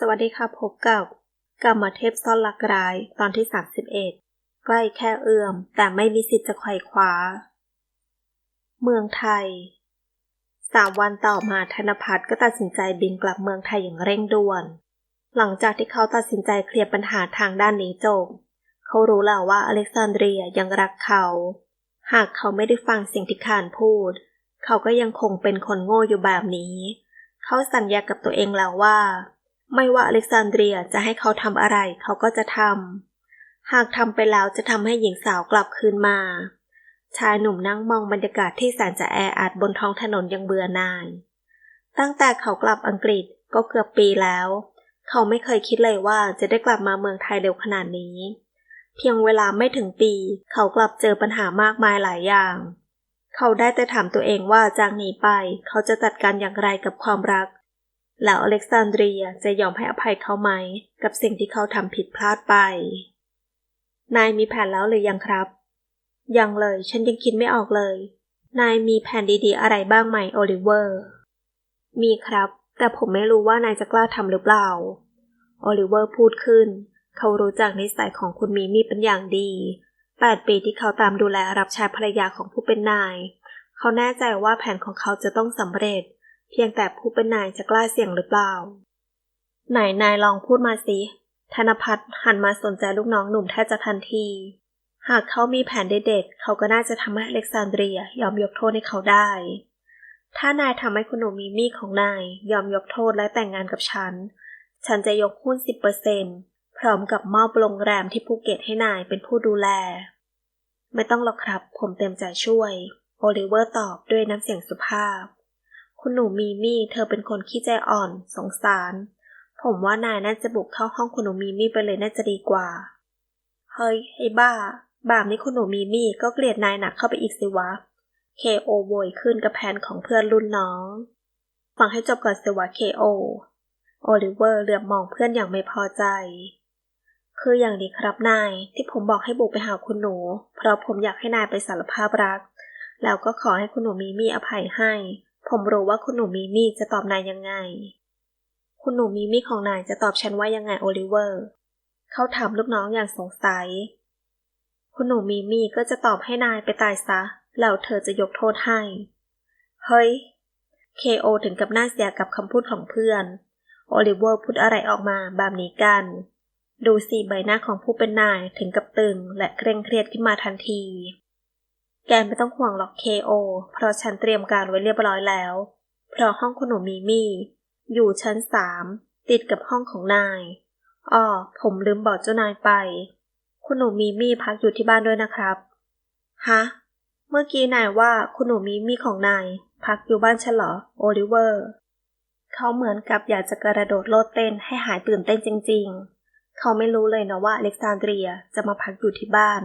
สวัสดีค่ะพบกับกรรมเทพซ่อนลักร้ายตอนที่ 31 ใกล้แค่เอื้อม แต่ไม่มีสิทธิ์จะไขว่คว้า เมืองไทยสามวันต่อมาธนพัฒน์ก็ตัดสินใจบินกลับเมืองไทยอย่างเร่งด่วน หลังจากที่เขาตัดสินใจเคลียร์ปัญหาทางด้านนี้จบ เขารู้แล้วว่าอเล็กซานเดรียยังรักเขา หากเขาไม่ได้ฟังสิ่งที่ขานพูด เขาก็ยังคงเป็นคนโง่อยู่แบบนี้ เขาสัญญากับตัวเองแล้วว่า ไม่ว่าอเล็กซานเดรียจะให้เขาทำอะไรเขาก็จะทำ หากทำไปแล้วจะทำให้หญิงสาวกลับคืนมา ชายหนุ่มนั่งมองบรรยากาศที่แสนจะแออัดบนท้องถนนยังเบื่อหน่าย ตั้งแต่เขากลับอังกฤษก็เกือบปีแล้ว เขาไม่เคยคิดเลยว่าจะได้กลับมาเมืองไทยเร็วขนาดนี้ เพียงเวลาไม่ถึงปี เขากลับเจอปัญหามากมายหลายอย่าง เขาได้แต่ถามตัวเองว่าจากนี้ไป เขาจะจัดการอย่างไรกับความรัก แล้วอเล็กซานเดรียจะยอมให้อภัยเขาไหม กับสิ่งที่เขาทำผิดพลาดไป นายมีแผนแล้วหรือยังครับ ยังเลย ฉันยังคิดไม่ออกเลย นายมีแผนดีๆ อะไรบ้างไหมโอลิเวอร์ มีครับ แต่ผมไม่รู้ว่านายจะกล้าทำหรือเปล่า โอลิเวอร์พูดขึ้น เขารู้จักนิสัยของคุณมีมีเป็นอย่างดี แปดปีที่เขาตามดูแลรับใช้ภรรยาของผู้เป็นนาย เขาแน่ใจว่าแผนของเขาจะต้องสำเร็จ เพียงแต่ผู้เป็นนายจะกล้าเสี่ยงหรือเปล่า ไหนนายลองพูดมาสิ ธนพัฒน์หันมาสนใจลูกน้องหนุ่มแทบจะทันที หากเขามีแผนเด็ดๆเขาก็น่าจะทำให้อเล็กซานเดรียยอมยกโทษให้เขาได้ ถ้านายทำให้คุณหนูมีมี่ของนายยอมยกโทษและแต่งงานกับฉัน ฉันจะยกหุ้น10%พร้อมกับมอบโรงแรมที่ภูเก็ตให้นายเป็นผู้ดูแล ไม่ต้องหรอกครับ ผมเต็มใจช่วย โอลิเวอร์ตอบด้วยน้ำเสียงสุภาพ คุณหนูมีมี่เธอเป็นคนขี้ใจอ่อน สงสาร ผมว่านายน่าจะบุกเข้าห้องคุณหนูมีมี่ไปเลยน่าจะดีกว่า เฮ้ยไอ้บ้าแบบนี้คุณหนูมีมี่ก็เกลียดนายหนักเข้าไปอีกสิวะ เคโอโวยขึ้นกับแผนของเพื่อนรุ่นน้อง ฟังให้จบก่อนสิวะเคโอ โอลิเวอร์เหลือบมองเพื่อนอย่างไม่พอใจ คืออย่างนี้ครับนายที่ผมบอกให้บุกไปหาคุณหนู เพราะผมอยากให้นายไปสารภาพรัก แล้วก็ขอให้คุณหนูมีมี่อภัยให้ ผมรู้ว่าคุณหนูมีมี่จะตอบนายยังไง คุณหนูมีมี่ของนายจะตอบฉันว่ายังไงโอลิเวอร์ เขาถามลูกน้องอย่างสงสัย คุณหนูมีมี่ก็จะตอบให้นายไปตายซะ แล้วเธอจะยกโทษให้ เฮ้ย เคโอถึงกับหน้าเสียกับคำพูดของเพื่อน โอลิเวอร์พูดอะไรออกมาแบบนี้กัน ดูสีใบหน้าของผู้เป็นนายถึงกับตึงและเคร่งเครียดขึ้นมาทันที แกไม่ต้องห่วงหรอกเคโอ เพราะฉันเตรียมการไว้เรียบร้อยแล้ว เพราะห้องคุณหนูมีมี่ อยู่ชั้นสาม ติดกับห้องของนาย อ้อ ผมลืมบอกเจ้านายไป คุณหนูมีมี่พักอยู่ที่บ้านด้วยนะครับ ฮะ เมื่อกี้นายว่าคุณหนูมีมี่ของนาย พักอยู่บ้านฉันเหรอ โอลิเวอร์ เขาเหมือนกับอยากจะกระโดดโลดเต้นให้หายตื่นเต้นจริง ๆ เขาไม่รู้เลยนะว่าอเล็กซานเดรียจะมาพักอยู่ที่บ้าน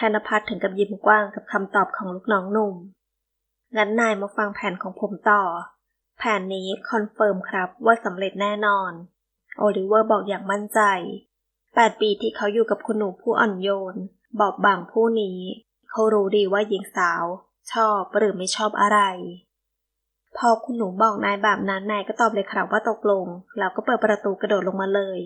ธนพัฒน์ถึงกับยิ้มกว้างกับคำตอบของลูกน้องหนุ่ม งั้นนายมาฟังแผนของผมต่อ แผนนี้คอนเฟิร์มครับว่าสำเร็จแน่นอน โอลิเวอร์บอกอย่างมั่นใจ 8 ปีที่เขาอยู่กับคุณหนูผู้อ่อนโยน บอบบางผู้นี้ เขารู้ดีว่าหญิงสาว ชอบหรือไม่ชอบอะไร พอคุณหนูบอกนายแบบนั้นนายก็ตอบเลยครับว่าตกลง แล้วก็เปิดประตูกระโดดลงมาเลย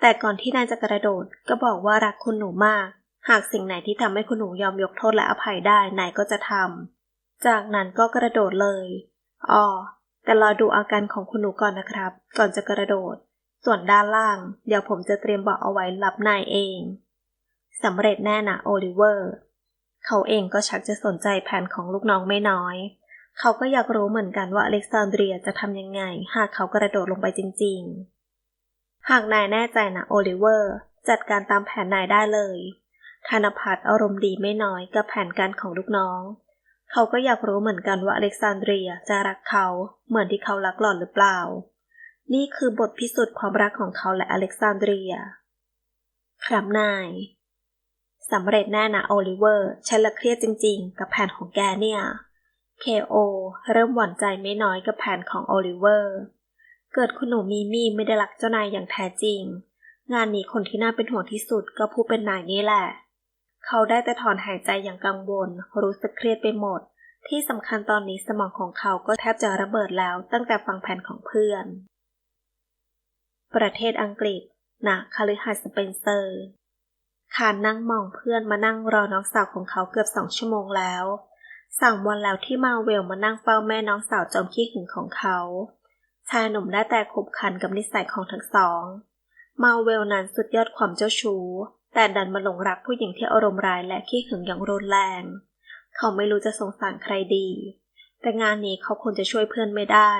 แต่ก่อนที่นายจะกระโดดก็บอกว่ารักคุณหนูมาก หากสิ่งไหนที่ทำให้คุณหนูยอมยกโทษและอภัยได้นายก็จะทำ จากนั้นก็กระโดดเลย อ๋อ แต่รอดูอาการของคุณหนูก่อนนะครับ ก่อนจะกระโดด ส่วนด้านล่าง เดี๋ยวผมจะเตรียมบอกเอาไว้รับนายเอง สำเร็จแน่นะโอลิเวอร์ เขาเองก็ชักจะสนใจแผนของลูกน้องไม่น้อย เขาก็อยากรู้เหมือนกันว่าอเล็กซานเดรียจะทำยังไง หากเขากระโดดลงไปจริง ๆ หากนายแน่ใจนะโอลิเวอร์ จัดการตามแผนนายได้เลย ธนพัฒน์อารมณ์ดีไม่น้อยกับแผนการของลูกน้อง เขาก็อยากรู้เหมือนกันว่าอเล็กซานเดรียจะรักเขาเหมือนที่เขารักหล่อนหรือเปล่า นี่คือบทพิสูจน์ความรักของเขาและอเล็กซานเดรีย ครับนายสำเร็จแน่นะโอลิเวอร์ฉันละเครียดจริงๆ กับแผนของแกเนี่ย KO เริ่มหวั่นใจไม่น้อยกับแผนของโอลิเวอร์ เกิดคุณหนูมีมี่ไม่ได้รักเจ้านายอย่างแท้จริง งานนี้คนที่น่าเป็นห่วงที่สุดก็ผู้เป็นนายนี่แหละ เขาได้แต่ถอนหายใจอย่างกังวล รู้สึกเครียดไปหมด ที่สำคัญตอนนี้สมองของเขาก็แทบจะระเบิดแล้วตั้งแต่ฟังแผนของเพื่อน ประเทศอังกฤษณคาลิฮัสเปนเซอร์คานนั่งมองเพื่อนมานั่งรอน้องสาวของเขาเกือบสองชั่วโมงแล้วสามวันแล้วที่มาเวลมานั่งเฝ้าแม่น้องสาวจอมขี้หึงของเขา ชายหนุ่มได้แต่ขบขันกับนิสัยของทั้งสอง มาเวลนั้นสุดยอดความเจ้าชู้ แต่ดันมาหลงรักผู้หญิงที่อารมณ์ร้ายและขี้หึงอย่างรุนแรง เขาไม่รู้จะสงสารใครดี แต่งานนี้เขาควรจะช่วยเพื่อนไม่ได้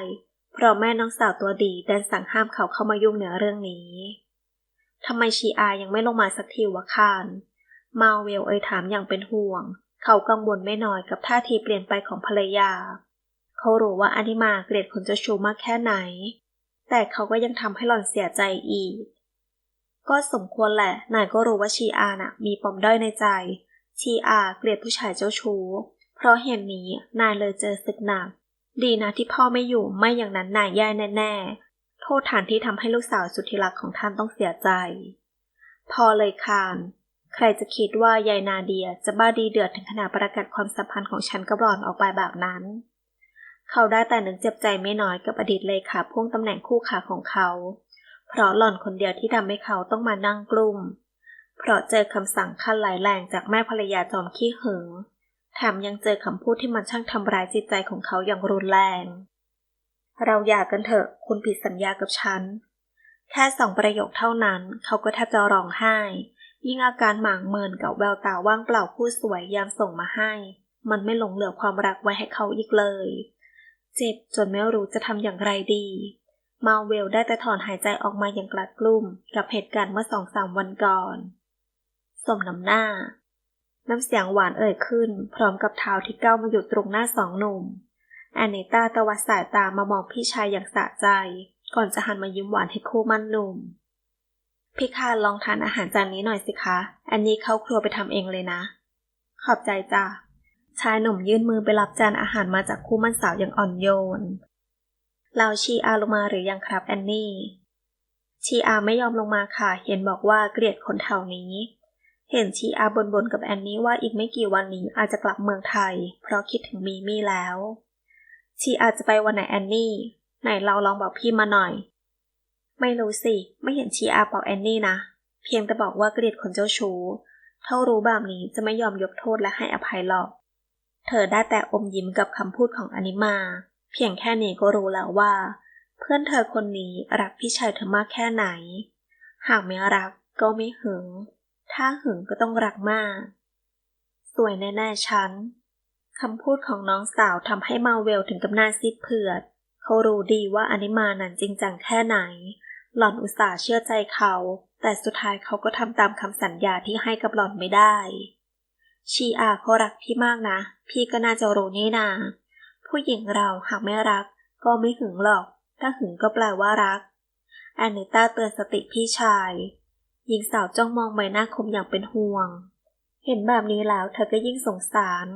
เพราะแม่น้องสาวตัวดีดันสั่งห้ามเขาเข้ามายุ่งในเรื่องนี้ทำไมชีอายังไม่ลงมาสักทีวะคานมาเวลเอ่ยถามอย่างเป็นห่วง เขากังวลไม่น้อยกับท่าทีเปลี่ยนไปของภรรยา เขารู้ว่าอนิมาเกลียดคนเจ้าชู้มากแค่ไหน แต่เขาก็ยังทำให้หล่อนเสียใจอีก ก็สมควรแหละ นายก็รู้ว่าชีอาน่ะ มีปมด้อยในใจ ชีอาเกลียดผู้ชายเจ้าชู้ เพราะเหตุนนี้นายเลยเจอศึกหนัก ดีนะที่พ่อไม่อยู่ไม่อย่างนั้นนายแย่แน่ ๆ โทษฐานที่ทำให้ลูกสาวสุดที่รักของท่านต้องเสียใจ พอเลยคาน ใครจะคิดว่ายายนาเดียจะบ้าดีเดือดถึงขนาดประกาศความสัมพันธ์ของฉันกับหล่อนออกไปแบบนั้น เขาได้แต่หนึกเจ็บใจไม่น้อยกับอดีตเลขาพ่วงตำแหน่งคู่ขาของเขา เพราะหล่อนคนเดียวที่ทำให้เขาต้องมานั่งกลุ่ม เพราะเจอคำสั่งขั้นหลายแรงจากแม่ภรรยาจอมขี้หึงแถมยังเจอคำพูดที่มันช่างทำร้ายจิตใจของเขาอย่างรุนแรง เราหย่ากันเถอะ คุณผิดสัญญากับฉัน แค่สองประโยคเท่านั้น เขาก็แทบจะร้องไห้ ยิ่งอาการหมางเมินกับแววตาว่างเปล่าผู้สวยยามส่งมาให้ มันไม่หลงเหลือความรักไว้ให้เขาอีกเลย เจ็บจนไม่รู้จะทำอย่างไรดี มาเวลได้แต่ถอนหายใจออกมาอย่างกลัดกลุ้มกับเหตุการณ์เมื่อสองสามวันก่อน สมน้ำหน้า น้ำเสียงหวานเอ่ยขึ้น พร้อมกับเท้าที่ก้าวมาหยุดตรงหน้าสองหนุ่มแอนเนต้าตะวัดสายตามามองพี่ชายอย่างสะใจ ก่อนจะหันมายิ้มหวานให้คู่มั่นหนุ่ม พี่คาลองทานอาหารจานนี้หน่อยสิคะ อันนี้เข้าครัวไปทำเองเลยนะ ขอบใจจ้ะชายหนุ่มยื่นมือไปรับจานอาหารมาจากคู่มั่นสาวอย่างอ่อนโยน เราชีอาลงมาหรือยังครับแอนนี่ ชีอาไม่ยอมลงมาค่ะ เห็นบอกว่าเกลียดคนแถวนี้ เห็นชีอาบนบนกับแอนนี่ว่าอีกไม่กี่วันนี้อาจจะกลับเมืองไทย เพราะคิดถึงมีมี่แล้ว ชีอาจะไปวันไหนแอนนี่ ไหนเราลองบอกพี่มาหน่อย ไม่รู้สิ ไม่เห็นชีอาบอกแอนนี่นะ เพียงแต่บอกว่าเกลียดคนเจ้าชู้ เท่ารู้แบบนี้จะไม่ยอมยกโทษและให้อภัยหรอก เธอได้แต่อมยิ้มกับคำพูดของอนิมา เพียงแค่นี้ก็รู้แล้วว่า เพื่อนเธอคนนี้รักพี่ชายเธอมากแค่ไหน หากไม่รักก็ไม่หึง ถ้าหึงก็ต้องรักมาก สวยแน่ๆฉันคำพูดของน้องสาวทำให้มาเวลถึงกับหน้าซีดเผือด เขารู้ดีว่าอนิมานั้นจริงจังแค่ไหน หล่อนอุตส่าห์เชื่อใจเขา แต่สุดท้ายเขาก็ทำตามคำสัญญาที่ให้กับหล่อนไม่ได้ ชีอาเขารักพี่มากนะ พี่ก็น่าจะรู้นี่นา ผู้หญิงเราหากไม่รักก็ไม่หึงหรอก ถ้าหึงก็แปลว่ารักแอนเนต้าเตือนสติพี่ชาย หญิงสาวจ้องมองใบหน้าคมอย่างเป็นห่วง เห็นแบบนี้แล้วเธอก็ยิ่งสงสาร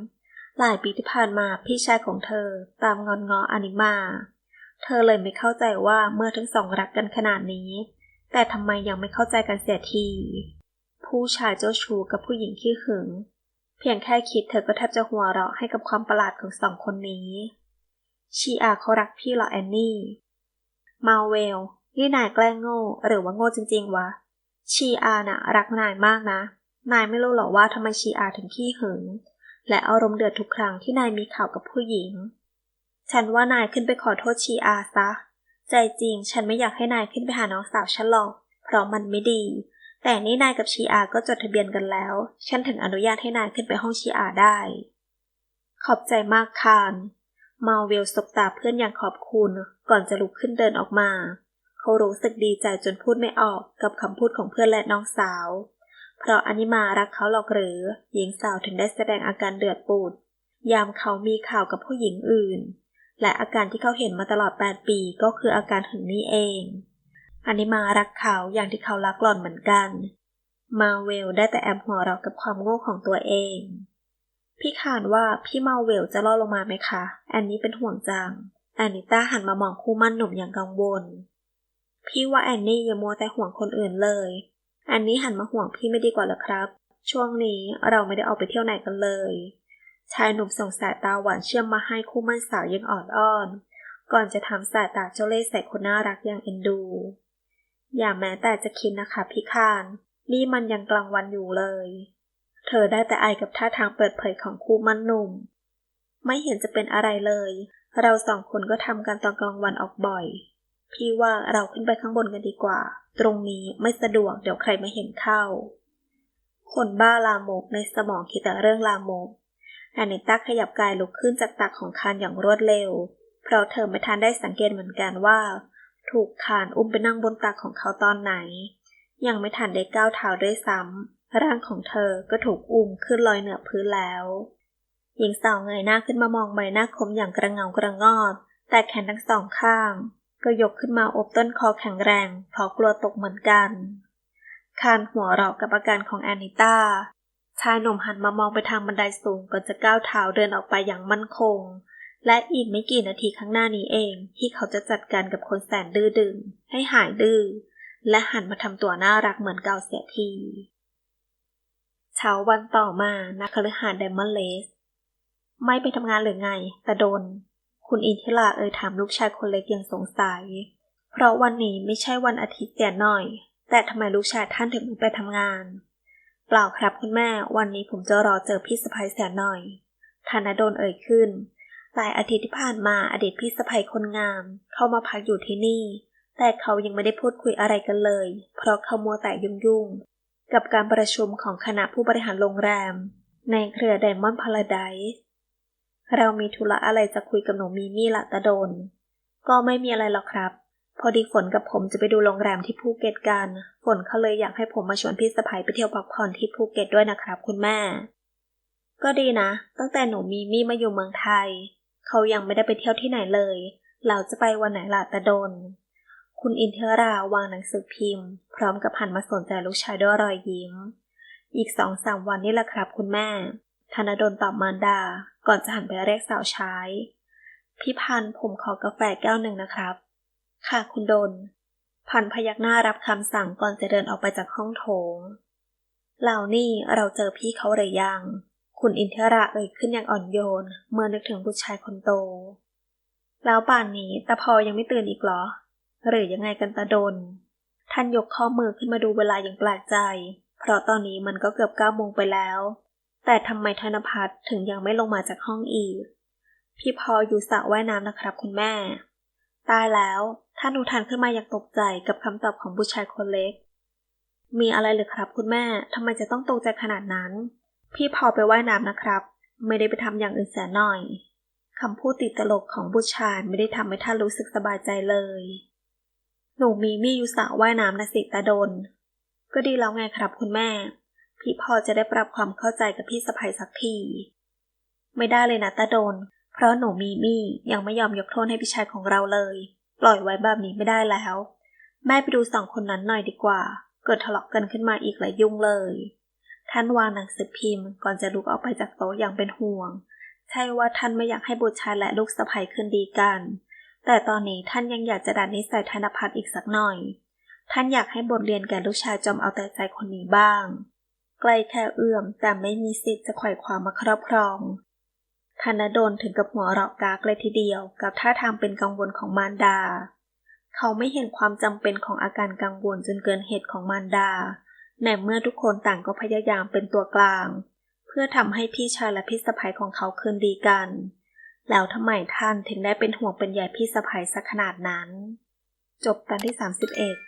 หลายปีที่ผ่านมาพี่ชายของเธอตามงอนงออนิมา เธอเลยไม่เข้าใจว่าเมื่อทั้งสองรักกันขนาดนี้ แต่ทำไมยังไม่เข้าใจกันเสียที ผู้ชายเจ้าชู้กับผู้หญิงขี้หึง เพียงแค่คิดเธอก็แทบจะหัวเราะให้กับความประหลาดของสองคนนี้ชีอาเขารักพี่เหรอแอนนี่ มาเวล นี่นายแกล้งโง่หรือว่าโง่จริง ๆ วะ ชีอาน่ะรักนายมากนะ นายไม่รู้หรอว่าทำไมชีอาถึงขี้หึง และอารมณ์เดือดทุกครั้งที่นายมีข่าวกับผู้หญิง ฉันว่านายขึ้นไปขอโทษชีอาซะ ใจจริงฉันไม่อยากให้นายขึ้นไปหาน้องสาวฉันหรอก เพราะมันไม่ดี แต่นี่นายกับชีอาก็จดทะเบียนกันแล้ว ฉันถึงอนุญาตให้นายขึ้นไปห้องชีอาได้ ขอบใจมากคานมาเวลสบตาเพื่อนอย่างขอบคุณ ก่อนจะลุกขึ้นเดินออกมา เขารู้สึกดีใจจนพูดไม่ออกกับคำพูดของเพื่อนและน้องสาว เพราะอนิมารักเขาหรอกหรือ หญิงสาวถึงได้แสดงอาการเดือดปูด ยามเขามีข่าวกับผู้หญิงอื่น และอาการที่เขาเห็นมาตลอด 8 ปีก็คืออาการหึงนี่เอง อันิมารักเขาอย่างที่เขารักหล่อนเหมือนกัน มาเวลได้แต่แอบหัวเราะกับความโง่ของตัวเอง พี่ขานว่าพี่มาเวลจะรอลงมาไหมคะ แอนนี้เป็นห่วงจัง แอนนิต้าหันมามองคู่มั่นหนุ่มอย่างกังวล พี่ว่าแอนนี่อย่ามัวแต่ห่วงคนอื่นเลย แอนนี่หันมาห่วงพี่ไม่ดีกว่าหรอครับ ช่วงนี้เราไม่ได้ออกไปเที่ยวไหนกันเลย ชายหนุ่มส่งสายตาหวานเชื่อมมาให้คู่มั่นสาวยังอ่อนอ้อน ก่อนจะทำสายตาเจ้าเล่ห์ใส่คนน่ารักอย่างเอ็นดู อย่าแม้แต่จะคิดนะคะพี่คาน นี่มันยังกลางวันอยู่เลย เธอได้แต่ไอกับท่าทางเปิดเผยของคู่มั่นหนุ่ม ไม่เห็นจะเป็นอะไรเลย เราสองคนก็ทำกันตอนกลางวันออกบ่อย พี่ว่าเราขึ้นไปข้างบนกันดีกว่า ตรงนี้ไม่สะดวกเดี๋ยวใครมาเห็นเข้า คนบ้าลามกในสมองคิดแต่เรื่องลามกแอนนิต้าขยับกายลุกขึ้นจากตักของคานอย่างรวดเร็ว เพราะเธอไม่ทันได้สังเกตเหมือนกันว่า ถูกคานอุ้มไปนั่งบนตักของเขาตอนไหน ยังไม่ทันได้ก้าวเท้าด้วยซ้ำร่างของเธอก็ถูกอุ้มขึ้นลอยเหนือพื้นแล้ว หญิงสาวเงยหน้าขึ้นมามองใบหน้าคมอย่างกระเงากระงอด แต่แขนทั้งสองข้าง ก็ยกขึ้นมาอบต้นคอแข็งแรงเพราะกลัวตกเหมือนกันคานหัวเราะกับอาการของแอนนิต้าชายหนุ่มหันมามองไปทางบันไดสูงก่อนจะก้าวเท้าเดินออกไปอย่างมั่นคง และอีกไม่กี่นาทีข้างหน้านี้เอง ที่เขาจะจัดการกับคนแสนดื้อดึง ให้หายดื้อและหันมาทำตัวน่ารักเหมือนเก่าเสียทีเช้าวันต่อมานักคฤหาสน์ไดมอนเลส ไม่ไปทำงานหรือไงแต่โดน คุณอินทิราเอ่ยถามลูกชายคนเล็กอย่างสงสัย เพราะวันนี้ไม่ใช่วันอาทิตย์เสียหน่อย แต่ทำไมลูกชายท่านถึงไม่ไปทำงาน เปล่าครับคุณแม่ วันนี้ผมจะรอเจอพี่สะพ้ยเสียหน่อยธนดลเอ่ยขึ้น หลายอาทิตย์ที่ผ่านมาอดีตพี่สะพ้ยคนงาม เข้ามาพักอยู่ที่นี่ แต่เขายังไม่ได้พูดคุยอะไรกันเลย เพราะเขามัวแต่ยุ่งๆ กับการประชุมของคณะผู้บริหารโรงแรม ในเครือไดมอนด์พาราไดส์เรามีธุระอะไรจะคุยกับหนูมีมี่ละตะโดน ก็ไม่มีอะไรหรอกครับ พอดีฝนกับผมจะไปดูโรงแรมที่ภูเก็ตกัน ฝนเขาเลยอยากให้ผมมาชวนพี่สะพ้ยไปเที่ยวพักผ่อนที่ภูเก็ตด้วยนะครับ คุณแม่ ก็ดีนะ ตั้งแต่หนูมีมี่มาอยู่เมืองไทย เขายังไม่ได้ไปเที่ยวที่ไหนเลย เราจะไปวันไหนล่ะตะโดน คุณอินเทอราวางหนังสือพิมพ์ พร้อมกับหันมาสนใจลูกชายด้วยรอยยิ้ม อีกสองสามวันนี่แหละครับคุณแม่ ธนดลตอบมารดา ก่อนจะหันไปเรียกสาวใช้พี่พันธ์ผมขอกาแฟแก้วหนึ่งนะครับ ค่ะคุณดน พันพยักหน้ารับคำสั่งก่อนจะเดินออกไปจากห้องโถงเหล่านี่เราเจอพี่เขาหรือยัง คุณอินเทราเอ่ยขึ้นอย่างอ่อนโยน เมื่อนึกถึงบุตรชายคนโต แล้วป่านนี้ตาพอยังไม่ตื่นอีกเหรอ หรือยังไงกันตาดน ท่านยกข้อมือขึ้นมาดูเวลาอย่างแปลกใจ เพราะตอนนี้มันก็เกือบเก้าโมงไปแล้ว แต่ทำไมธนพัฒน์ถึงยังไม่ลงมาจากห้องอีก พี่พออยู่สระว่ายน้ำนะครับคุณแม่ ตายแล้วท่านอุทานขึ้นมาอย่างตกใจกับคำตอบของบุตรชายคนเล็ก มีอะไรหรือครับคุณแม่ทำไมจะต้องตกใจขนาดนั้น พี่พอไปว่ายน้ำนะครับ ไม่ได้ไปทำอย่างอื่นแสนหน่อยคำพูดติดตลกของบุตรชายไม่ได้ทำให้ท่านรู้สึกสบายใจเลย หนูมีมี่อยู่สระว่ายน้ำนะสิตาดน ก็ดีแล้วไงครับคุณแม่ พี่พอจะได้ปรับความเข้าใจกับพี่สะใภ้สักที ไม่ได้เลยนะตาโดน เพราะหนูมีมี่ยังไม่ยอมยกโทษให้พี่ชายของเราเลย ปล่อยไว้แบบนี้ไม่ได้แล้ว แม่ไปดูสองคนนั้นหน่อยดีกว่า เกิดทะเลาะกันขึ้นมาอีกหลายยุ่งเลย ท่านวางหนังสือพิมพ์ก่อนจะลุกออกไปจากโต๊ะอย่างเป็นห่วง ใช่ว่าท่านไม่อยากให้บุตรชายและลูกสะใภ้คืนดีกัน แต่ตอนนี้ท่านยังอยากจะดัดนิสัยธนพัฒน์อีกสักหน่อย ท่านอยากให้บทเรียนแก่ลูกชายจอมเอาแต่ใจคนนี้บ้างใกลแค่เอื้อมแต่ไม่มีสิทธิ์จะไขว่คว้ามาครอบครองธนดลถึงกับหัวเราะกากเลยทีเดียว กับท่าทางเป็นกังวลของมารดา เขาไม่เห็นความจำเป็นของอาการกังวลจนเกินเหตุของมารดา ในเมื่อทุกคนต่างก็พยายามเป็นตัวกลาง เพื่อทำให้พี่ชายและพี่สะใภ้ของเขาคืนดีกัน แล้วทำไมท่านถึงได้เป็นห่วงเป็นใยพี่สะใภ้สักขนาดนั้น จบตอนที่ 31